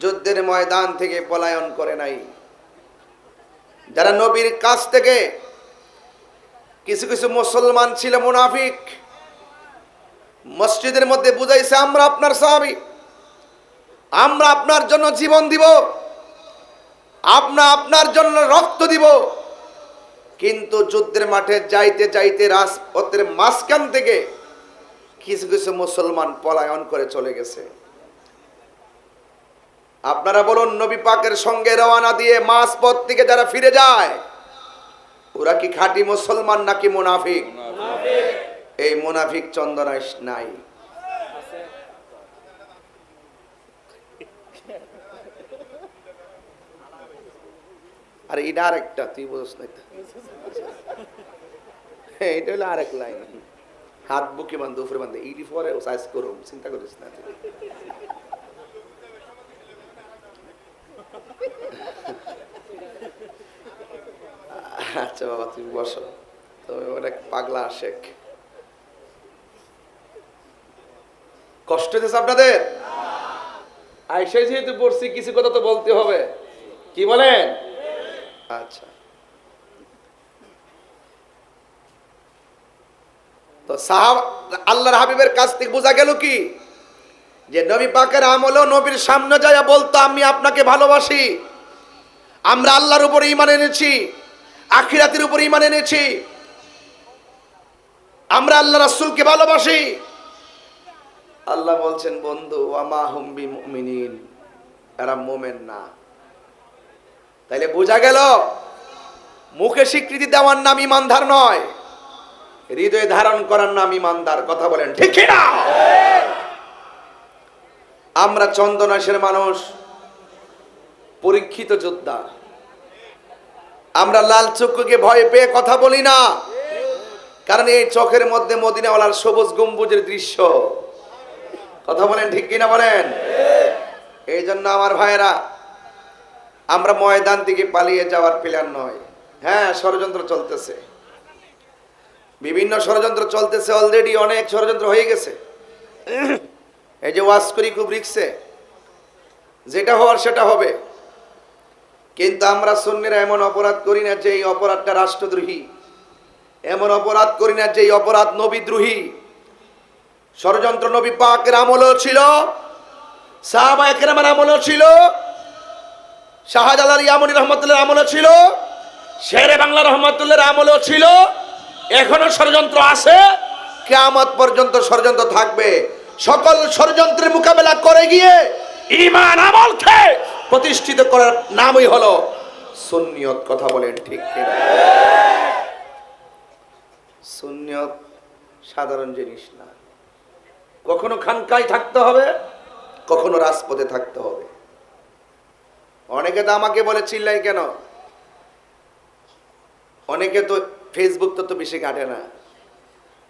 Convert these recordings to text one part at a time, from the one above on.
যুদ্ধের ময়দান থেকে পলায়ন করে নাই। যারা নবীর কাছ থেকে কিছু কিছু মুসলমান ছিল মুনাফিক, মসজিদের মধ্যে বুঝাইছে, আমরা আপনার সাহাবি। আমরা আপনার জন্য জীবন দিব। আপনা আপনার জন্য রক্ত দিব। কিন্তু যুদ্ধের মাঠে যাইতে যাইতে রাজপথের মাঝখান থেকে কিছু কিছু মুসলমান পলায়ন করে চলে গেছে। আপনারা বলুন নবী পাকের সঙ্গে রওনা দিয়ে মাস পথ থেকে যারা ফিরে যায় ওরা কি খাঁটি মুসলমান নাকি মুনাফিক? এই মুনাফিক চন্দনায় নাই। আর এটা আরেকটা তুই বুঝস না এটা। হ্যাঁ, এটা হলো আরেক লাইন। হাত বুকে বান্ধ উপরে বান্ধে ইডি পরে সাইজ করুম চিন্তা করিস না তুই। আচ্ছা বাবা, তুমি বসো। তুমি অনেক পাগলা শেখ কষ্ট হয়েছে আপনাদের? আইসাই যেহেতু পড়ছি, কিছু কথা তো বলতে হবে। কি বলেন? আচ্ছা। তো সাহাব, আল্লাহর হাবিবের কাছ থেকে বোঝা গেল কি? যে নবী পাকের আমলও নবীর সামনে যায় বলতো, আমি আপনাকে ভালোবাসি। আমরা আল্লাহর উপর ইমান এনেছি, আখিরাতের উপর ইমান এনেছি। আমরা আল্লাহ রাসূলকে ভালোবাসি। আল্লাহ বলছেন, বন্ধু আমা হুম্বি মুমিনিন এরা মোমেন না। তাইলে বোঝা গেল, মুখে স্বীকৃতি দেওয়ার নাম ইমানদার নয়, হৃদয়ে ধারণ করার নাম ইমানদার কথা বলেন, ঠিক না আমরা চন্দনাশের মানুষ, পরীক্ষিত যোদ্ধা। আমরা লাল চক্ষুকে ভয় পেয়ে কথা বলি না। কারণ এই চোখের মধ্যে মদিনাওয়ালার সবুজ গম্বুজের দৃশ্য। কথা বলেন ঠিক কিনা বলেন? এই জন্য আমার ভাইয়েরা, আমরা ময়দান থেকে পালিয়ে যাওয়ার প্ল্যান নয়। হ্যাঁ ষড়যন্ত্র চলতেছে। বিভিন্ন ষড়যন্ত্র চলতেছে অলরেডি অনেক ষড়যন্ত্র হয়ে গেছে। এই যে ওয়াজ করি খুব রিক্সে। যেটা হওয়ার সেটা হবে। কিন্তু আমরা সুন্নিরা এমন অপরাধ করি না যে এই অপরাধটা রাষ্ট্রদ্রোহী। এমন অপরাধ করি না যে এই অপরাধ নবীদ্রোহী। ষড়যন্ত্র নবী পাকের আমলও ছিল, সাহাবা একরামের আমলও ছিল, শাহজালাল ইয়ামনি রহমতুল্লাহ আমলও ছিল, শেরে বাংলা রহমতুল্লাহর আমলও ছিল, এখনও ষড়যন্ত্র আছে, কেয়ামত পর্যন্ত ষড়যন্ত্র থাকবে। সকল ষড়যন্ত্রের মোকাবেলা করে গিয়ে ইমান আমলকে প্রতিষ্ঠিত করার নামই হলো সুন্নিয়ত কথা বলেন ঠিক কিনা? সুন্নিয়ত সাধারণ জিনিস না। কখনো খানকায় থাকতে হবে কখনো রাজপথে থাকতে হবে। অনেকে তো আমাকে বলে চিল্লাই কেন? অনেকে তো ফেসবুক তো তো বেশি কাটে না।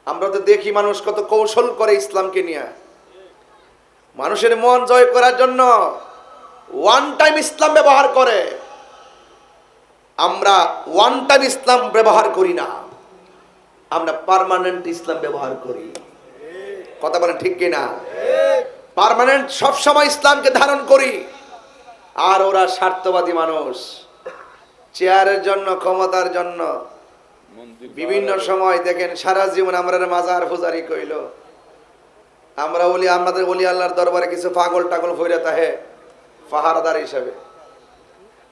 আমরা তো দেখি মানুষ কত কৌশল করে ইসলামকে নিয়ে। মানুষের মন জয় করার জন্য ওয়ান টাইম ইসলাম ব্যবহার করে। আমরা ওয়ান টাইম ইসলাম ব্যবহার করি না। আমরা পার্মানেন্ট ইসলাম ব্যবহার করি। কথা বলেন ঠিক কিনা? পার্মানেন্ট সবসময় ইসলামকে ধারণ করি। আর ওরা স্বার্থবাদী মানুষ। চেয়ারের জন্য, ক্ষমতার জন্য। বিভিন্ন সময় দেখেন সারা জীবন আমরা মাজার ফুজারি কইল। আমরা বলি আমাদের বলি আল্লাহর দরবারে কিছু পাগল টাগল ভৈরা তাহে পাহারাদার হিসাবে।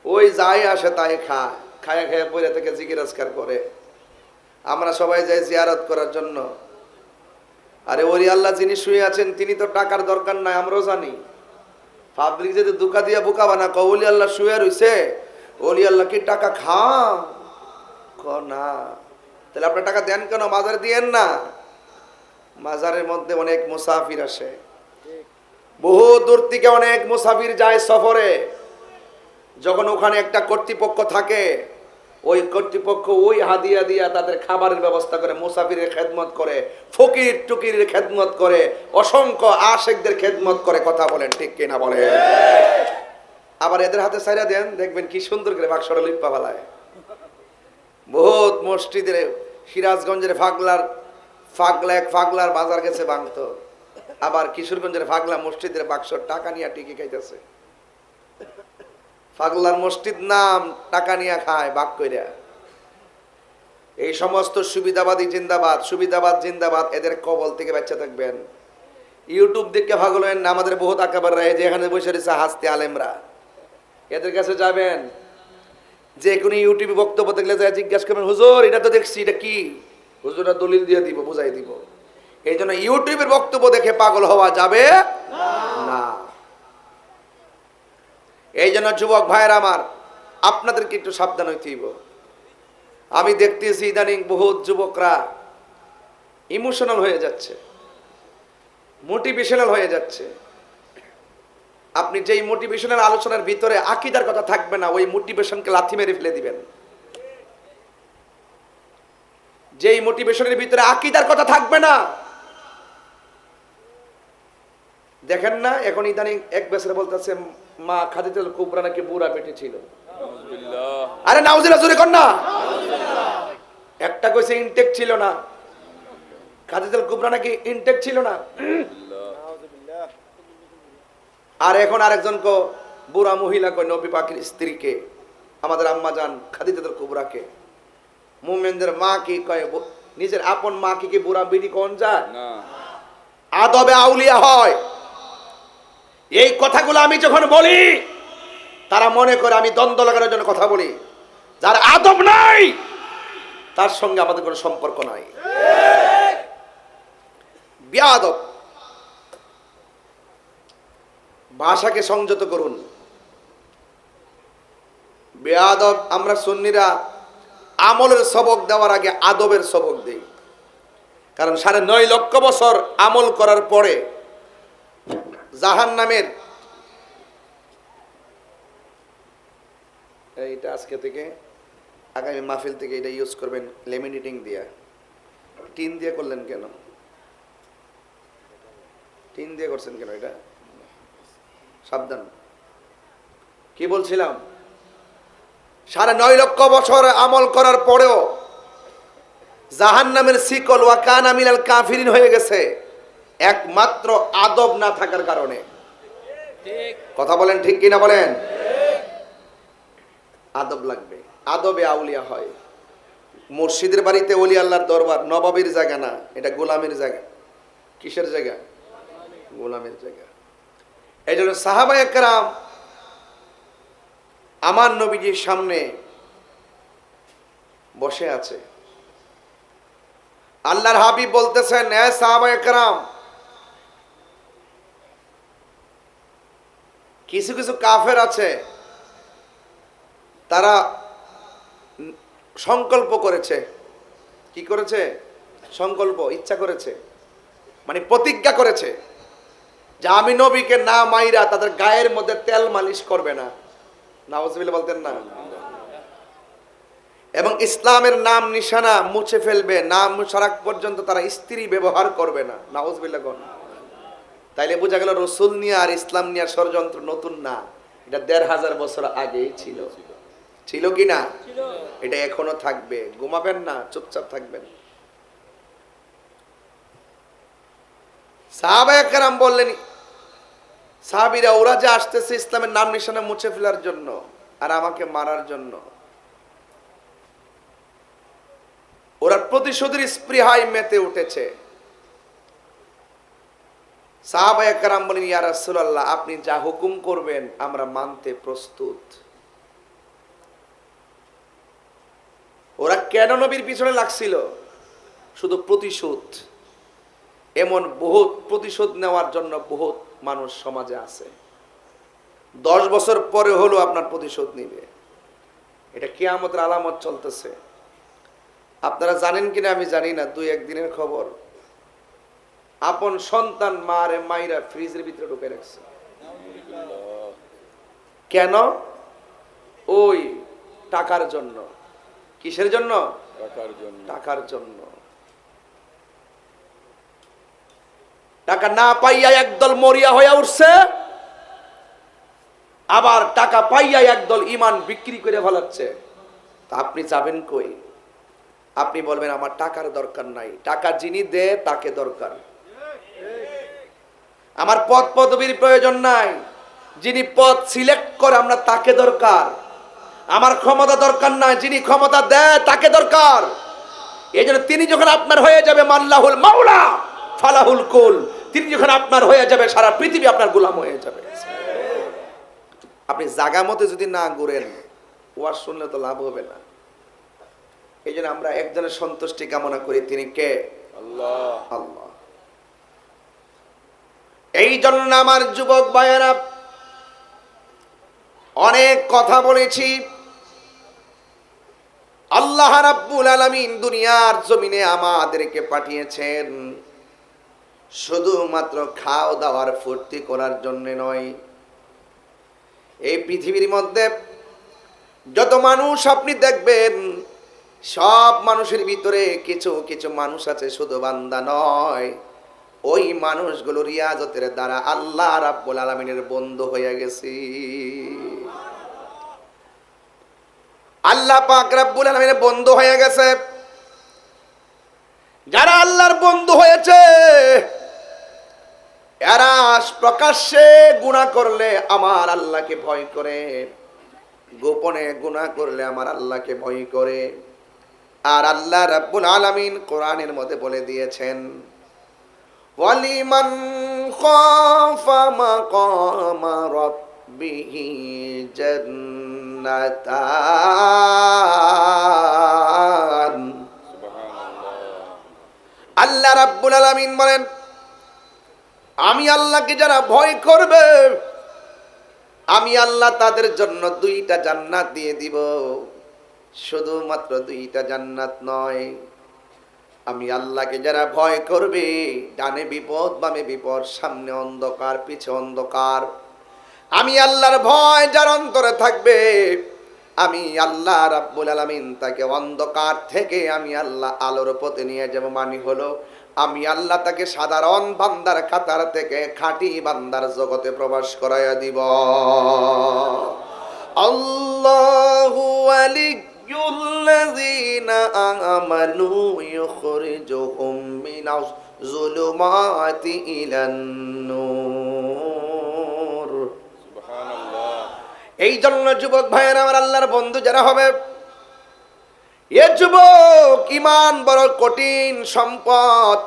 ওই যাই আসে তাই খায় খায়া খায়া থেকে জিকিরাজকার করে। আমরা সবাই যাই জিয়ারত করার জন্য। আরে ওলি আল্লাহ যিনি শুয়ে আছেন তিনি তো টাকার দরকার নাই আমরাও জানি। পাবলিক যদি দুকা দিয়া বুকা বানা ক ওলি আল্লাহ শুয়ে রইছে? ওলি আল্লাহ কি টাকা ক না। তাহলে আপনার টাকা দেন কেন? মাজারে দিয়েন না। মাজারের মধ্যে অনেক মুসাফির আসে। বহু দূর থেকে অনেক মুসাফির যায় সফরে। যখন ওখানে একটা কর্তৃপক্ষ থাকে, ওই কর্তৃপক্ষ ওই হাদিয়া দিয়া তাদের খাবারের ব্যবস্থা করে, মুসাফিরের খেদমত করে, ফকির টুকিরের খেদমত করে, অসংখ্য আশেকদের খেদমত করে কথা বলেন, ঠিক কিনা বলেন? আবার এদের হাতে সাইরা দেন, দেখবেন কি সুন্দর করে বাক্সটা লিপ্পা ফেলায় বহুত মসজিদের সিরাজগঞ্জের ফাগলার, ফাগলা এক ফাগলার বাজার গেছে ভাঙতো আবার কিশোরগঞ্জের ফাগলা মসজিদের বাক্স টাকা নিয়ে টিকি খাইতেছে। ফাগলার মসজিদ নাম টাকা নিয়ে খায়, বাক কইরা। এই সমস্ত সুবিধাবাদী জিন্দাবাদ, সুবিধাবাদ জিন্দাবাদ এদের কবল থেকে বাচ্চা থাকবেন। ইউটিউব ভাগল হয়েন না, আমাদের বহুত আকাবার রায় যেখানে বসে রয়েছে হাসতে আলেমরা। এদের কাছে যাবেন যে কোনো ইউটিউবে বক্তব্য দেখলে যায় জিজ্ঞাসা করবেন, হুজুর, এটা তো দেখছি, এটা কি? হুজুরা দলিল দিয়ে দিব, বুঝাই দিব। এই জন্য ইউটিউবের বক্তব্য দেখে পাগল হওয়া যাবে না। এই জন্য যুবক ভাইয়ের আমার, আপনাদেরকে একটু সাবধান হইতে হইব। আমি দেখতেছি ইদানিং বহুত যুবকরা ইমোশনাল হয়ে যাচ্ছে, মোটিভেশনাল হয়ে যাচ্ছে। আপনি যেই মোটিভেশনাল আলোচনার ভিতরে আকিদার কথা থাকবে না ওই মোটিভেশনকে লাথি মেরে ফেলে দিবেন। যেই মোটিভেশনের ভিতরে আকিদার কথা থাকবে না দেখেন না এখন ইদানিং এক বেসরে বলতেছে মা খাদিজুল কুবরা নাকি বুড়া পেটে ছিল। আরে নাউজিলা জোরে কর না। একটা কইছে ইনটেক ছিল না। খাদিজুল কুবরা নাকি ইনটেক ছিল না। আর এখন আরেকজন কো বুড়া মহিলা কয় নবী পাখির স্ত্রীকে আমাদের আম্মা যান খাদিজাতুল কুবরাকে। মুমিনদের মা কি কয় নিজের আপন মা কি কি বুড়া বিড়ি কোন যায়? আদবে আউলিয়া হয়। এই কথাগুলো আমি যখন বলি তারা মনে করে আমি দ্বন্দ্ব লাগানোর জন্য কথা বলি। যার আদব নাই তার সঙ্গে আমাদের কোনো সম্পর্ক নাই। বিয়াদব। ভাষাকে সংযত করুন। বেয়াদব আমরা সুন্নিরা আমলের সবক দেওয়ার আগে আদবের সবক দেই। কারণ সাড়ে নয় লক্ষ বছর আমল করার পরে জাহান নামের এইটা আজকে থেকে আগামী মাহফিল থেকে এটা ইউজ করবেন লেমিনেটিং দিয়া। টিন দিয়ে করলেন কেন? টিন দিয়ে করছেন কেন এটা? সাবধান। কি বলছিলাম? সাড়ে নয় লক্ষ বছর আমল করার পরেও জাহান নামের শিকল ওয়া কান আমিনাল কাফিরিন হয়ে গেছে। একমাত্র আদব না থাকার কারণে। কথা বলেন ঠিক কিনা বলেন? আদব লাগবে। আদবে আউলিয়া হয়। মসজিদের বাড়িতে অলি আল্লাহর দরবার, নবাবের জায়গা না, এটা গোলামের জায়গা। কিসের জায়গা? গোলামের জায়গা। এই জন্য সাহাবা একরাম আমার নবীজির সামনে বসে আছে। আল্লাহর হাবিব বলতেছেন, এ সাহাবা একরাম কিছু কিছু কাফের আছে, তারা সংকল্প করেছে। কি করেছে? সংকল্প, ইচ্ছা করেছে। মানে প্রতিজ্ঞা করেছে। যে আমি নবীকে না মাইরা তাদের গায়ের মধ্যে তেল মালিশ করবে না। নাওজবিল্লা বলতেন না। এবং ইসলামের নাম নিশানা মুছে ফেলবে নাম মুছারাক পর্যন্ত তারা স্ত্রী ব্যবহার করবে না। নাওজবিল্লা কোন। তাইলে বোঝা গেল রসুল নিয়ে আর ইসলাম নিয়ে ষড়যন্ত্র নতুন না। এটা দেড় হাজার বছর আগেই ছিল। ছিল কি না? এটা এখনও থাকবে। ঘুমাবেন না চুপচাপ থাকবেন। সাহাবায়াম বললেন সাহাবিরা, ওরা যে আসতেছে ইসলামের নাম নিশানা মুছে ফেলার জন্য আর আমাকে মারার জন্য। ওরা প্রতিশোধের স্পৃহায় মেতে উঠেছে। কারাম বলেন, ইয়া আপনি যা হুকুম করবেন আমরা মানতে প্রস্তুত। ওরা কেন নবীর পিছনে লাগছিল? শুধু প্রতিশোধ। এমন বহুত প্রতিশোধ নেওয়ার জন্য বহুত মানুষ সমাজে আছে। দশ বছর পরে হলো আপনার প্রতিশোধ নিবে। এটা কেয়ামতের আলামত চলতেছে। আপনারা জানেন কিনা আমি জানি না দুই একদিনের খবর। আপন সন্তান মারে মাইরা ফ্রিজের ভিতরে ঢুকে রাখছে। কেন? ওই টাকার জন্য। কিসের জন্য? টাকার জন্য। টাকার জন্য। টাকা না পাইয়া একদল মরিয়া হয়ে উঠছে, আবার টাকা পাইয়া একদল ইমান বিক্রি করে ফেলাচ্ছে। তা আপনি যাবেন কই? আপনি বলবেন, আমার টাকার দরকার নাই। টাকা যিনি দে, তাকে দরকার। আমার পদ পদবীর প্রয়োজন নাই। যিনি পদ সিলেক্ট করে আমরা, তাকে দরকার। আমার ক্ষমতা দরকার নাই। যিনি ক্ষমতা দেয়, তাকে দরকার। এই তিনি যখন আপনার হয়ে যাবে, মাল্লাহুল মাওলা। ফালাহুল কুল তিনি যখন আপনার হয়ে যাবে সারা পৃথিবী আপনার গোলাম হয়ে যাবে। আপনি জাগা মতে যদি না ঘুরেন ওয়াজ শুনলে তো লাভ হবে না। এই জন্য আমরা একজনের সন্তুষ্টি কামনা করি তিনি কে? আল্লাহ। আল্লাহ। এই জন্য আমার যুবক ভাইয়েরা অনেক কথা বলেছি। আল্লাহ রাব্বুল আলামিন দুনিয়ার জমিনে আমাদেরকে পাঠিয়েছেন। শুধুমাত্র খাও দাওয়ার ফুর্তি করার জন্য নয়। এই পৃথিবীর মধ্যে যত মানুষ আপনি দেখবেন, সব মানুষের ভিতরে কিছু কিছু মানুষ আছে, শুধু বান্দা নয়। ওই মানুষগুলো রিয়াজতের দ্বারা আল্লাহ রাব্বুল আলামিনের বন্ধু হয়ে গেছি। আল্লাহ পাক রাব্বুল আলামিনের বন্ধু হয়ে গেছে। যারা আল্লাহর বন্ধু হয়েছে এরা প্রকাশ্যে গুণা করলে আমার আল্লাহকে ভয় করে। গোপনে গুণা করলে আমার আল্লাহকে ভয় করে। আর আল্লাহ রাব্বুল আলামিন কোরআনের মধ্যে বলে দিয়েছেন ওয়ালিমান খাফা মাকামা রাব্বিহি জান্নাতান। আল্লাহ রাব্বুল আলামিন বলেন আমি আল্লাহকে যারা ভয় করবে, আমি আল্লাহ তাদের জন্য দুইটা জান্নাত দিয়ে দিব। শুধুমাত্র দুইটা জান্নাত নয়, আমি আল্লাহকে যারা ভয় করবে, ডানে বিপদ, বামে বিপদ, সামনে অন্ধকার, পিছে অন্ধকার, আমি আল্লাহর ভয় যার অন্তরে থাকবে, আমি আল্লাহ রাব্বুল আলামিন তাকে অন্ধকার থেকে আমি আল্লাহ আলোর পথে নিয়ে যাব। মানি হলো আমি আল্লাহ তাকে সাধারণ বান্দার কাতার থেকে খাঁটি বান্দার জগতে প্রবেশ করাইয়া দিব। আল্লাহু ওয়ালিয়ুল্লাযীনা আমানু ইখরিজুহুম মিনাজ যুলুমাতি ইলান নূর। সুবহানাল্লাহ। এই জন্য যুবক ভাইয়ের আমার আল্লাহর বন্ধু যারা হবে এ যুবক ইমান বড় কঠিন সম্পদ।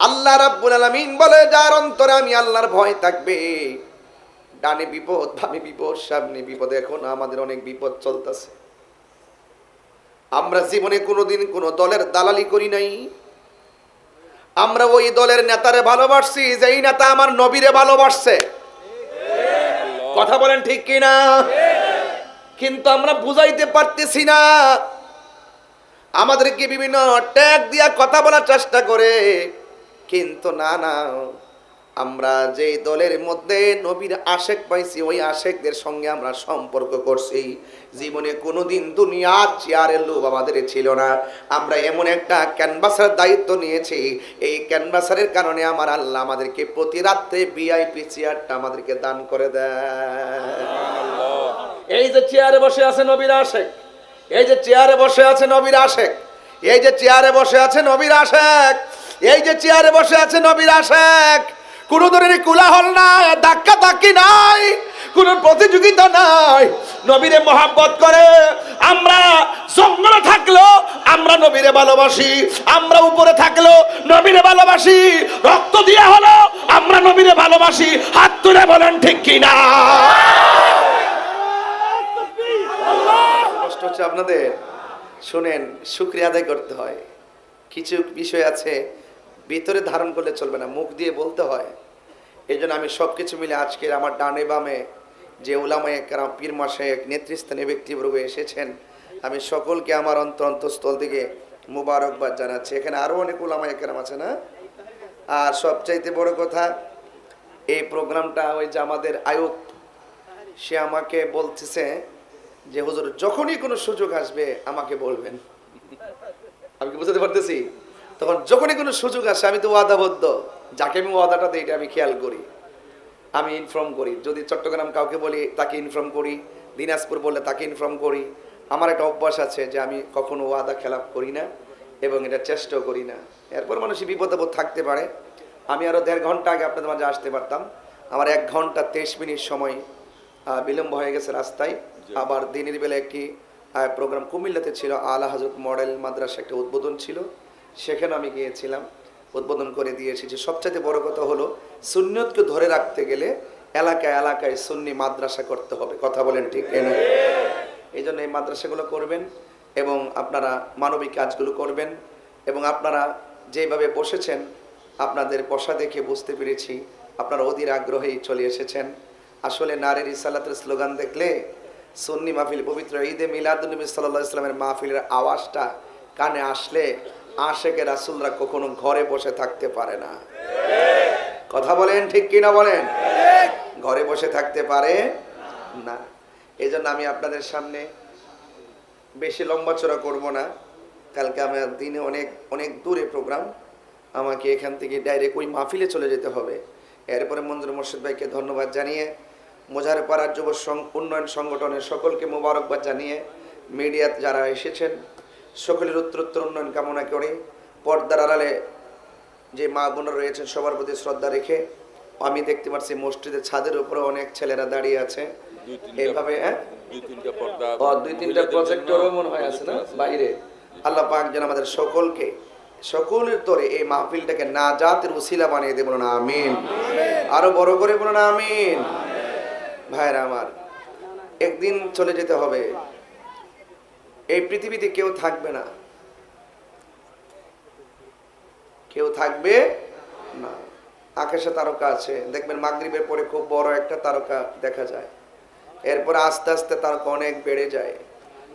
আল্লাহ রাব্বুল আলামিন বলে যার অন্তরে আমি আল্লাহর ভয় থাকবে ডানে বিপদ বামে বিপদ সামনে বিপদ এখন আমাদের অনেক বিপদ চলতেছে। আমরা জীবনে কোনোদিন কোনো দলের দালালি করি নাই। আমরা ওই দলের নেতারে ভালোবাসছি যেই নেতা আমার নবীরে ভালোবাসছে। কথা বলেন ঠিক কিনা? কিন্তু আমরা বুঝাইতে পারতেছি না। আমাদেরকে বিভিন্ন ট্যাগ দিয়া কথা বলার চেষ্টা করে। কিন্তু না না, আমরা যে দলের মধ্যে নবীর আশেক পাইছি, ওই আশেকদের সঙ্গে আমরা সম্পর্ক করছি। জীবনে কোনোদিন দুনিয়ার চেয়ারের লোভ আমাদের ছিল না। আমরা এমন একটা ক্যানভাসের দায়িত্ব নিয়েছি। এই ক্যানভাসারের কারণে আমার আল্লাহ আমাদেরকে প্রতি রাত্রে ভিআইপি চেয়ারটা আমাদেরকে দান করে দেয় এই যে চেয়ারে বসে আছে নবীর আশেক এই যে চেয়ারে বসে আছে নবীর আশেক, এই যে চেয়ারে বসে আছে নবীর আশেক, এই যে চেয়ারে বসে আছে নবীর আশেক কোনো ধরনের কোলাহল নাই ধাক্কা ধাক্কি নাই, কোন প্রতিযোগিতা নাই। নবীরে মহাব্বত করে, আমরা জঙ্গলে থাকল আমরা নবীরে ভালোবাসি, আমরা উপরে থাকল নবীরে ভালোবাসি, রক্ত দিয়ে হলো আমরা নবীরে ভালোবাসি, হাত তুলে বলেন ঠিক কিনা? কষ্ট হচ্ছে আপনাদের? শুনেন, শুক্রিয়া আদায় করতে হয়। কিছু বিষয় আছে, ভিতরে ধারণ করলে চলবে না, মুখ দিয়ে বলতে হয়। এই জন্য আমি সব কিছু মিলে আজকের আমার ডানে বামে যে ওলামায় কারাম পীর মাসে নেতৃস্থানীয় ব্যক্তিবর্গ এসেছেন, আমি সকলকে আমার অন্তর অন্তঃস্থল থেকে মুবারকবাদ জানাচ্ছি। এখানে আরও অনেক ওলামায় কেরাম আছে না? আর সবচাইতে বড় কথা, এই প্রোগ্রামটা ওই যে আমাদের আয়ুব, সে আমাকে বলতেছে যে হুজুর, যখনই কোনো সুযোগ আসবে, আমাকে বলবেন। আমি কি বুঝতে পারতেছি? তখন যখনই কোনো সুযোগ আসে, আমি তো ওয়াদাবদ্ধ। যাকে আমি ওয়াদাটা দিই, এটা আমি খেয়াল করি। আমি ইনফর্ম করি। যদি চট্টগ্রাম কাউকে বলি, তাকে ইনফর্ম করি। দিনাজপুর বললে, তাকে ইনফর্ম করি। আমার একটা অভ্যাস আছে যে, আমি কখনো ওয়াদা খেলাপ করি না এবং এটা চেষ্টাও করি না। এরপর মানুষ বিপদ আপদ থাকতে পারে। আমি আরও দেড় ঘণ্টা আগে আপনাদের মাঝে আসতে পারতাম। আমার এক ঘণ্টা তেইশ মিনিট সময় বিলম্ব হয়ে গেছে রাস্তায়। আবার দিনের বেলা একটি প্রোগ্রাম কুমিল্লাতে ছিল, আলা হাজরত মডেল মাদ্রাসা একটা উদ্বোধন ছিল। সেখানে আমি গিয়েছিলাম, উদ্বোধন করে দিয়ে এসেছি সবচাইতে বড় কথা হলো, সুন্নিয়তকে ধরে রাখতে গেলে এলাকায় এলাকায় সুন্নি মাদ্রাসা করতে হবে। কথা বলেন ঠিক এই জন্য এই মাদ্রাসাগুলো করবেন এবং আপনারা মানবিক কাজগুলো করবেন এবং আপনারা যেভাবে বসেছেন, আপনাদের বসা দেখে বুঝতে পেরেছি, আপনারা অধীর আগ্রহেই চলে এসেছেন। আসলে নারীর ইসালাতের স্লোগান দেখলে সুন্নি মাহফিল, পবিত্র ঈদে মিলাদুলনবী সাল্লাহ ইসলামের মাহফিলের আওয়াজটা কানে আসলে আশেকে রাসুলরা কখনো ঘরে বসে থাকতে পারে না। কথা বলেন ঠিক কিনা বলেন? ঘরে বসে থাকতে পারে না। এই আমি আপনাদের সামনে বেশি লম্বা চড়া করব না। কালকে আমার দিনে অনেক অনেক দূরে প্রোগ্রাম। আমাকে এখান থেকে ডাইরেক্ট ওই মাহফিলে চলে যেতে হবে। এরপরে মঞ্জুর মোর্শেদ ভাইকে ধন্যবাদ জানিয়ে মোজারে পাড়ার যুব উন্নয়ন সংগঠনের সকলকে মোবারকবাদ জানিয়ে মিডিয়াতে যারা এসেছেন সকলের উত্তরোত্তর উন্নয়ন কামনা করে পর্দার আড়ালে যে মা বোনরা রয়েছেন সবার প্রতি শ্রদ্ধা রেখে আমি দেখতে পাচ্ছি মসজিদের ছাদের উপরে অনেক ছেলেরা দাঁড়িয়ে আছে। এইভাবে হ্যাঁ? দুই তিনটা মহিলাদের প্রজেক্টরও মনে হয় আছে না? বাইরে। আল্লাহ পাক যেন আমাদের সকলকে সকলের তরে এই মাহফিলটাকে না জাতের উসিলা বানিয়ে দেবো না আমিন। আরও বড় করে বলো না আমিন। ভাইরা আমার, একদিন চলে যেতে হবে। এই পৃথিবীতে কেউ থাকবে না। কেউ থাকবে না। আকাশে তারকা আছে। দেখবেন মাগরিবের পরে খুব বড় একটা তারকা দেখা যায়। এরপর আস্তে আস্তে তারকা অনেক বেড়ে যায়।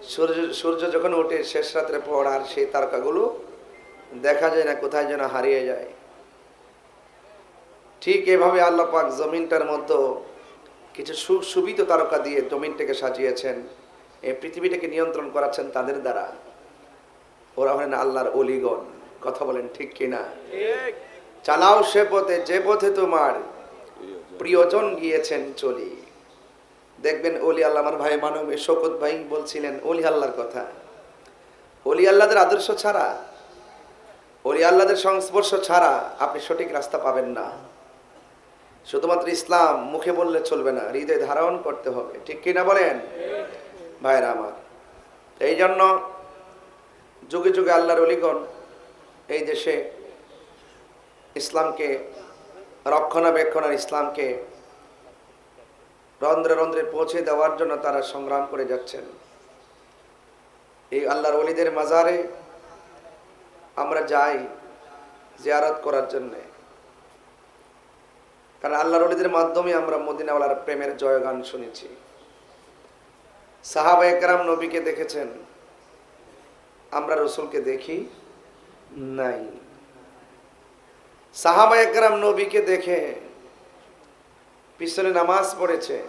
সূর্য সূর্য যখন ওঠে শেষ রাত্রে পর আর সেই তারকাগুলো দেখা যায় না, কোথায় যেন হারিয়ে যায়। ঠিক এভাবে আল্লাহ পাক জমিনটার মধ্যে কিছু সু- সুবিধ তারকা দিয়ে জমিনটাকে সাজিয়েছেন এই পৃথিবীটাকে নিয়ন্ত্রণ করাচ্ছেন তাদের দ্বারা। ওরা হলেন আল্লাহর অলিগণ। কথা বলেন ঠিক কিনা চালাও সে পথে যে পথে তোমার প্রিয়জন গিয়েছেন চলি। দেখবেন অলি আল্লাহ আমার ভাই মানব শোকত ভাই বলছিলেন অলি আল্লাহর কথা। অলি আল্লাহদের আদর্শ ছাড়া অলি আল্লাহদের সংস্পর্শ ছাড়া আপনি সঠিক রাস্তা পাবেন না। শুধুমাত্র ইসলাম মুখে বললে চলবে না, হৃদয় ধারণ করতে হবে। ঠিক কিনা বলেন? ভাইরা আমার। এই জন্য যুগে যুগে আল্লাহর অলিগণ এই দেশে ইসলামকে রক্ষণাবেক্ষণ আর ইসলামকে রন্ধ্রে রন্ধ্রে পৌঁছে দেওয়ার জন্য তারা সংগ্রাম করে যাচ্ছেন। এই আল্লাহর অলিদের মাজারে আমরা যাই জিয়ারত করার জন্যে। কারণ আল্লাহর অলিদের মাধ্যমে আমরা মদিনাওয়ালার প্রেমের জয়গান শুনেছি। সাহাবা একরাম নবীকে দেখেছেন। আমরা রসুলকে দেখি নাই। সাহাবা একরাম নবীকে দেখে পিছনে নামাজ পড়েছে।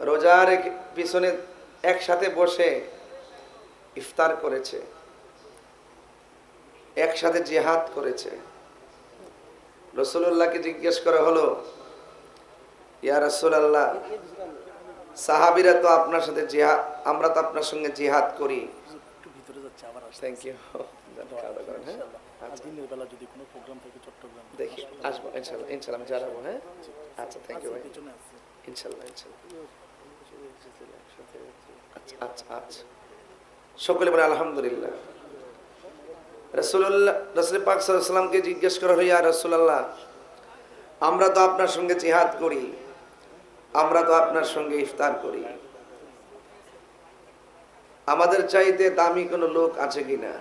রোজা রেখে পিছনে একসাথে বসে ইফতার করেছে। একসাথে জেহাদ করেছে। রসুল্লাহকে জিজ্ঞেস করা হলো ইয়া রসুল্লাহ সাহাবিরা তো আপনার সাথে জিহাদ আমরা তো আপনার সঙ্গে জিহাদ করি। থ্যাংক ইউ দিনের বেলা যদি কোনো প্রোগ্রাম থাকে চট্টগ্রাম। দেখি আসব ইনশাল্লাহ ইনশাল্লাহ আমি জানাব হ্যাঁ? আচ্ছা থ্যাংক ইউ ইনশাল্লাহ ইনশাল্লাহ আচ্ছা আচ্ছা আচ্ছা। সকলে বলে আলহামদুলিল্লাহ। রসুল্লাহ রসুল পাক সাল্লামকে জিজ্ঞেস করা হইয়া রসুল্লাহ আমরা তো আপনার সঙ্গে জিহাদ করি, আমরা তো আপনার সঙ্গে ইফতার করি। আমাদের চাইতে দামি কোনো লোক আছে কিনা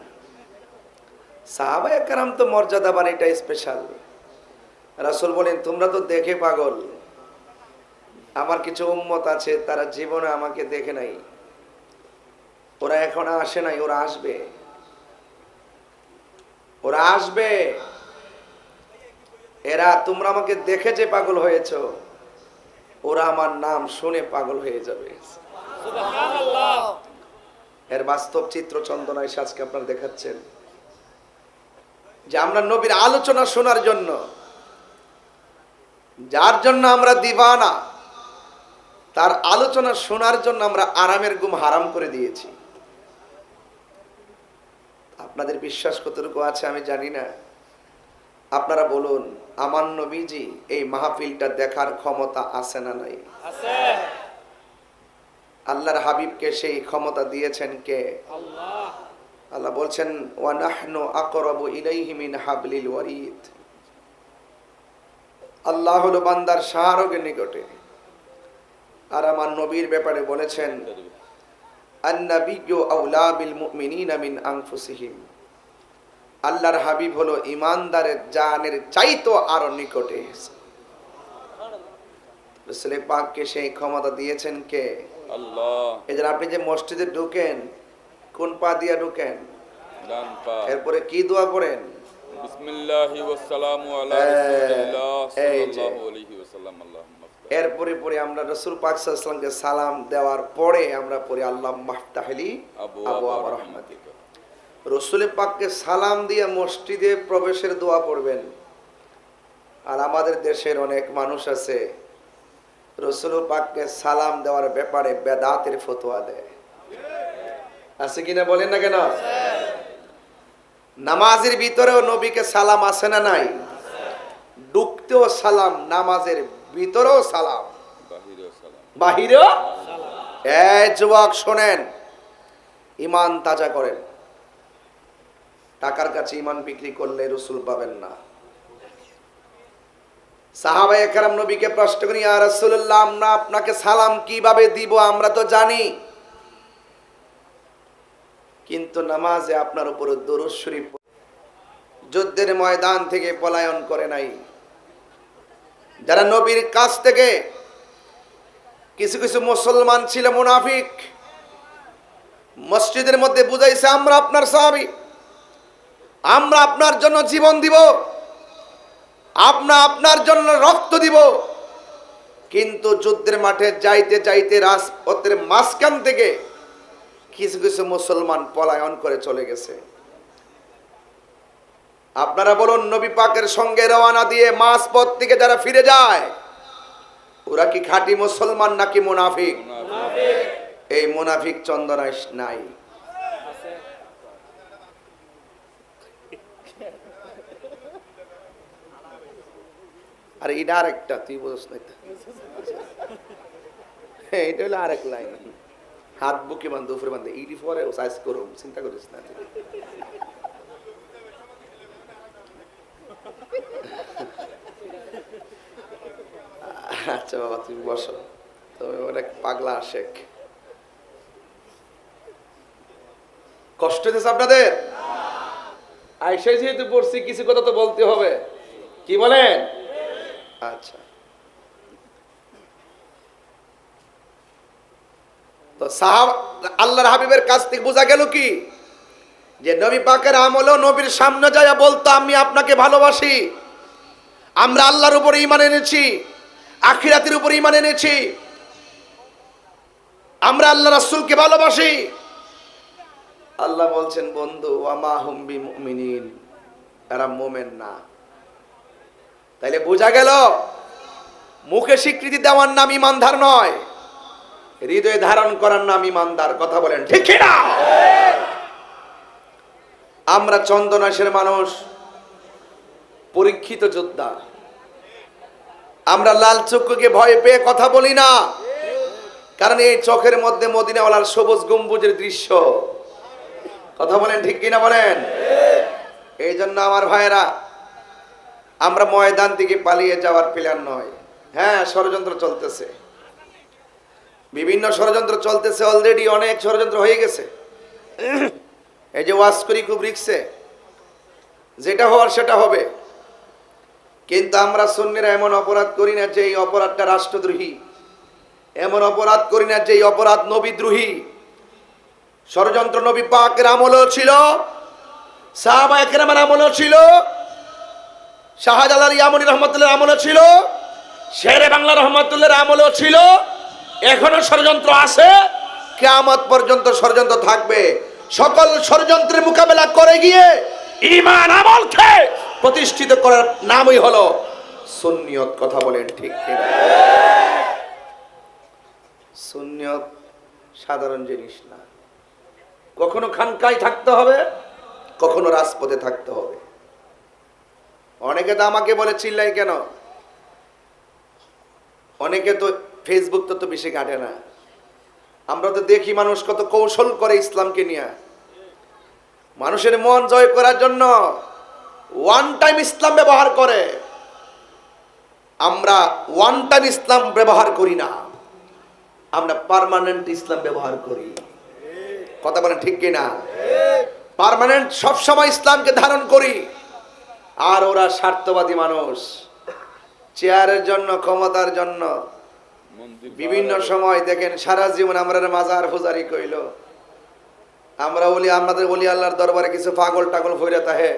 সাহাবা একরাম তো মর্যাদাবান এটা স্পেশাল রাসুল বলেন, তোমরা তো দেখে পাগল। আমার কিছু উম্মত আছে, তারা জীবনে আমাকে দেখে নাই। ওরা এখন আসে নাই, ওরা আসবে। ওরা আসবে। এরা, তোমরা আমাকে দেখে যে পাগল হয়েছ, ওরা আমার নাম শুনে পাগল হয়ে যাবে। এর বাস্তব চিত্র চন্দনা এসে আজকে আপনারা দেখাচ্ছেন। যে আমরা নবীর আলোচনা শোনার জন্য, যার জন্য আমরা দিবানা, তার আলোচনা শোনার জন্য আমরা আরামের গুম হারাম করে দিয়েছি। আপনাদের বিশ্বাস কতটুকু আছে আমি জানি না। আপনারা বলুন আমার নবীজি এই মাহফিলটা দেখার ক্ষমতা আছে না নাই? আল্লাহর হাবিবকে সেই ক্ষমতা দিয়েছেন কে? আল্লাহ। বলছেন ওয়ানাহনু আকরাবু ইলাইহি মিন হাবলিল ওয়ারিদ। আল্লাহ হলো বান্দার শাহরগের নিকটে। আর আমার নবীর ব্যাপারে বলেছেন আল্লাহর হাবিব হলো ইমানদারের জানের চাইতো আরও নিকটে রসুল পাককে সেই ক্ষমতা দিয়েছেন কে? আল্লাহ। আপনি যে মসজিদে ঢুকেন কোন পা দিয়া ঢুকেন? ডান পা। এরপরে কি দোয়া পড়েন বিসমিল্লাহি ওয়াসসালামু আলা রাসূলিল্লাহ সাল্লাল্লাহু আলাইহি ওয়াসাল্লাম আল্লাহুম্মা। আফতাহ। এরপরে পরে আমরা রসুল পাক সাল্লামকে সালাম দেওয়ার পরে আমরা পরে আল্লাহ মাহতাহলি আবু আবু আবা আবার রহমাতিকা। রসুল পাককে সালাম দিয়ে মসজিদে প্রবেশের দোয়া পড়বেন। আর আমাদের দেশের অনেক মানুষ আছে রসুল পাককে সালাম দেওয়ার ব্যাপারে বেদাতের ফতোয়া দেয়। আছে কিনা বলেন না কেন? নামাজের ভিতরেও নবীকে সালাম আছে না নাই? ডুকতেও সালাম নামাজের ভিতরেও সালাম। বাহিরে সালাম। বাহিরেও? যুবক শোনেন ইমান তাজা করেন। টাকার কাছে ইমান বিক্রি করলে রসুল পাবেন না। সাহাবাই একরাম নবীকে প্রশ্ন করি আর রসুল্লাহ আমরা আপনাকে সালাম কীভাবে দিব? আমরা তো জানি। কিন্তু নামাজে আপনার উপরে দরুদ শরীফ যুদ্ধের ময়দান থেকে পলায়ন করে নাই। যারা নবীর কাছ থেকে কিছু কিছু মুসলমান ছিল মুনাফিক, মসজিদের মধ্যে বুঝাইছে, আমরা আপনার সাহাবি। আমরা আপনার জন্য জীবন দিব। আপনা আপনার জন্য রক্ত দিব। কিন্তু যুদ্ধের মাঠে যাইতে যাইতে রাজপথের মাঝখান থেকে কিছু কিছু মুসলমান পলায়ন করে চলে গেছে। আপনারা বলুন নবী পাকের সঙ্গে রওনা দিয়ে মাঝপথ থেকে যারা ফিরে যায় ওরা কি খাঁটি মুসলমান নাকি মুনাফিক? এই মুনাফিক চন্দনায় নাই। আর এটা আরেকটা তুই বুঝস না এটা। হ্যাঁ, হলো আরেক লাইন। হাত বুকে বান্ধে উপরে বান্ধে ইডি পরে সাইজ চিন্তা করিস না তুই। আচ্ছা বাবা, তুমি বসো। তুমি অনেক পাগলা শেখ কষ্ট হয়েছে আপনাদের? আইসাই যেহেতু পড়ছি, কিছু কথা তো বলতে হবে। কি বলেন? আচ্ছা। তো সাহাব, আল্লাহর হাবিবের কাছ থেকে বোঝা গেল কি? যে নবী পাকের আমলও নবীর সামনে যায় বলতো, আমি আপনাকে ভালোবাসি। আমরা আল্লাহর উপরে ইমান এনেছি। আখিরাতের উপর ইমান এনেছি। আমরা আল্লাহ রাসূলকে ভালোবাসি। আল্লাহ বলছেন, বন্ধু আমা হুম্বি মুমিনিন এরা মোমেন না। তাইলে বোঝা গেল, মুখে স্বীকৃতি দেওয়ার নাম ইমানদার নয়, হৃদয়ে ধারণ করার নাম ইমানদার কথা বলেন, ঠিক না? আমরা চন্দনাশের মানুষ, পরীক্ষিত যোদ্ধা। আমরা লাল চক্ষুকে ভয় পেয়ে কথা বলি না। কারণ এই চোখের মধ্যে মদিনাওয়ালার সবুজ গম্বুজের দৃশ্য। কথা বলেন ঠিক কিনা বলেন? এই জন্য আমার ভাইয়েরা, আমরা ময়দান থেকে পালিয়ে যাওয়ার প্ল্যান নয়। হ্যাঁ ষড়যন্ত্র চলতেছে। বিভিন্ন ষড়যন্ত্র চলতেছে অলরেডি অনেক ষড়যন্ত্র হয়ে গেছে। এই যে ওয়াজ করি খুব রিক্সে। যেটা হওয়ার সেটা হবে। কিন্তু আমরা সন্ন্যেরা এমন অপরাধ করি না যে এই অপরাধটা রাষ্ট্রদ্রোহী। এমন অপরাধ করি না যে এই অপরাধ নবীদ্রোহী। ষড়যন্ত্র নবী পাকের আমলও ছিল, সাহাবা একরামের আমলও ছিল, শাহজালাল ইয়ামুনি রহমতুল্লাহ আমলও ছিল, শেরে বাংলা রহমতুল্লাহর আমলও ছিল। এখনও ষড়যন্ত্র আছে, কেয়ামত পর্যন্ত ষড়যন্ত্র থাকবে। সকল ষড়যন্ত্রের মোকাবেলা করে গিয়ে ইমান আমলকে প্রতিষ্ঠিত করার নামই হলো সুন্নিয়ত কথা বলেন ঠিক সুন্নিয়ত সাধারণ জিনিস না। কখনো খানকায় থাকতে হবে, কখনো রাজপথে থাকতে হবে। অনেকে তো আমাকে বলে, চিল্লাই কেন? অনেকে তো ফেসবুক তো তো বেশি কাটে না। আমরা তো দেখি মানুষ কত কৌশল করে ইসলামকে নিয়ে। মানুষের মন জয় করার জন্য ওয়ান টাইম ইসলাম ব্যবহার করে। আমরা ওয়ান টাইম ইসলাম ব্যবহার করি না। আমরা পারমানেন্ট ইসলাম ব্যবহার করি। কথা বলেন ঠিক কিনা? পার্মানেন্ট সবসময় ইসলামকে ধারণ করি। আর ওরা স্বার্থবাদী মানুষ। চেয়ারের জন্য ক্ষমতার জন্য। বিভিন্ন সময় দেখেন সারা জীবন আমরা মাজার ফুজারি কইল। আমরা বলি আমাদের বলি আল্লাহর দরবারে কিছু পাগল টাগল ফইরা তাহে।